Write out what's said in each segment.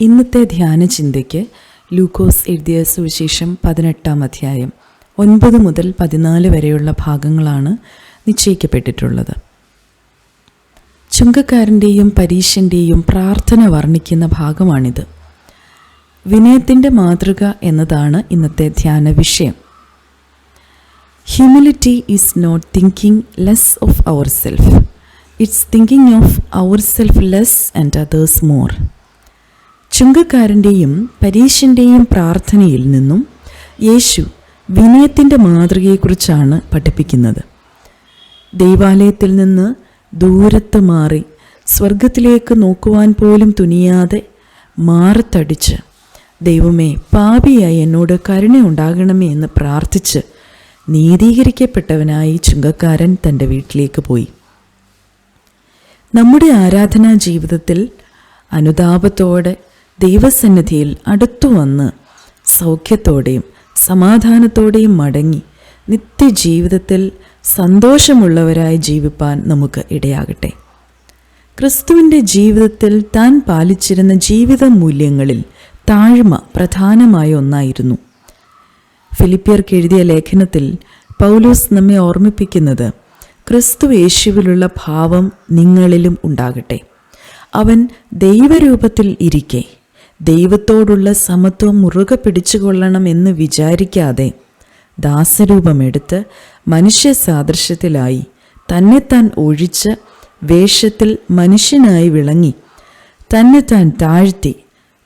ഇന്നത്തെ ധ്യാന ചിന്തയ്ക്ക് ലൂക്കോസ് എഴുതിയ സുവിശേഷം പതിനെട്ടാം അധ്യായം ഒൻപത് മുതൽ പതിനാല് വരെയുള്ള ഭാഗങ്ങളാണ് നിശ്ചയിക്കപ്പെട്ടിട്ടുള്ളത്. ചുങ്കക്കാരന്റെയും പരീശന്റെയും പ്രാർത്ഥന വർണിക്കുന്ന ഭാഗമാണിത്. വിനയത്തിന്റെ മാതൃക എന്നതാണ് ഇന്നത്തെ ധ്യാന വിഷയം. Humility is not thinking less of our self it's thinking of our self less and others more ചുങ്കക്കാരന്റെയും പരീശന്റെയും പ്രാർത്ഥനയിൽ നിന്നും യേശു വിനയത്തിന്റെ മാതൃകയെക്കുറിച്ചാണ് പഠിപ്പിക്കുന്നത്. ദൈവാലയത്തിൽ നിന്ന് ദൂരത്ത് മാറി സ്വർഗത്തിലേക്ക് നോക്കുവാൻ പോലും തുനിയാതെ മാറത്തടിച്ച് ദൈവമേ പാപിയായി എന്നോട് കരുണയുണ്ടാകണമേ എന്ന് പ്രാർത്ഥിച്ച് നീതീകരിക്കപ്പെട്ടവനായി ചുങ്കക്കാരൻ തന്റെ വീട്ടിലേക്ക് പോയി. നമ്മുടെ ആരാധനാ ജീവിതത്തിൽ അനുതാപത്തോടെ ദൈവസന്നിധിയിൽ അടുത്തു വന്ന് സൗഖ്യത്തോടെയും സമാധാനത്തോടെയും മടങ്ങി നിത്യജീവിതത്തിൽ സന്തോഷമുള്ളവരായി ജീവിപ്പാൻ നമുക്ക് ഇടയാകട്ടെ. ക്രിസ്തുവിന്റെ ജീവിതത്തിൽ താൻ പാലിച്ചിരുന്ന ജീവിത മൂല്യങ്ങളിൽ താഴ്മ പ്രധാനമായ ഒന്നായിരുന്നു. ഫിലിപ്പിയർക്ക് എഴുതിയ ലേഖനത്തിൽ പൗലോസ് നമ്മെ ഓർമ്മിപ്പിക്കുന്നത് ക്രിസ്തു യേശുവിലുള്ള ഭാവം നിങ്ങളിലും ഉണ്ടാകട്ടെ. അവൻ ദൈവരൂപത്തിൽ ഇരിക്കെ. ദൈവത്തോടുള്ള സമത്വം മുറുകെ പിടിച്ചുകൊള്ളണം എന്ന് വിചാരിക്കാതെ ദാസരൂപമെടുത്ത് മനുഷ്യ സാദൃശ്യത്തിലായി തന്നെത്താൻ ഒഴിച്ച് വേഷത്തിൽ മനുഷ്യനായി വിളങ്ങി തന്നെത്താൻ താഴ്ത്തി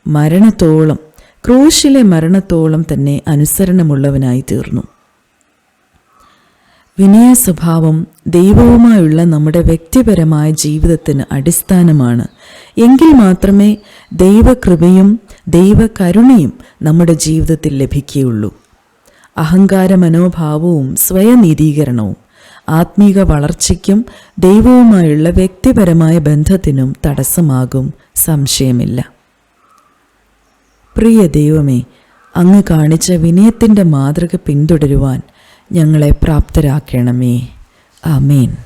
മരണത്തോളം ക്രൂശിലെ മരണത്തോളം തന്നെ അനുസരണമുള്ളവനായി തീർന്നു. വിനയ സ്വഭാവം ദൈവവുമായുള്ള നമ്മുടെ വ്യക്തിപരമായ ജീവിതത്തിന് അടിസ്ഥാനമാണ്. എങ്കിൽ മാത്രമേ ദൈവകൃപയും ദൈവകരുണയും നമ്മുടെ ജീവിതത്തിൽ ലഭിക്കുകയുള്ളൂ. അഹങ്കാര മനോഭാവവും സ്വയനീതീകരണവും ആത്മീക വളർച്ചയ്ക്കും ദൈവവുമായുള്ള വ്യക്തിപരമായ ബന്ധത്തിനും തടസ്സമാകും സംശയമില്ല. പ്രിയ ദൈവമേ അങ്ങ് കാണിച്ച വിനയത്തിന്റെ മാതൃക പിന്തുടരുവാൻ ഞങ്ങളെ പ്രാപ്തരാക്കണമേ. ആമേൻ.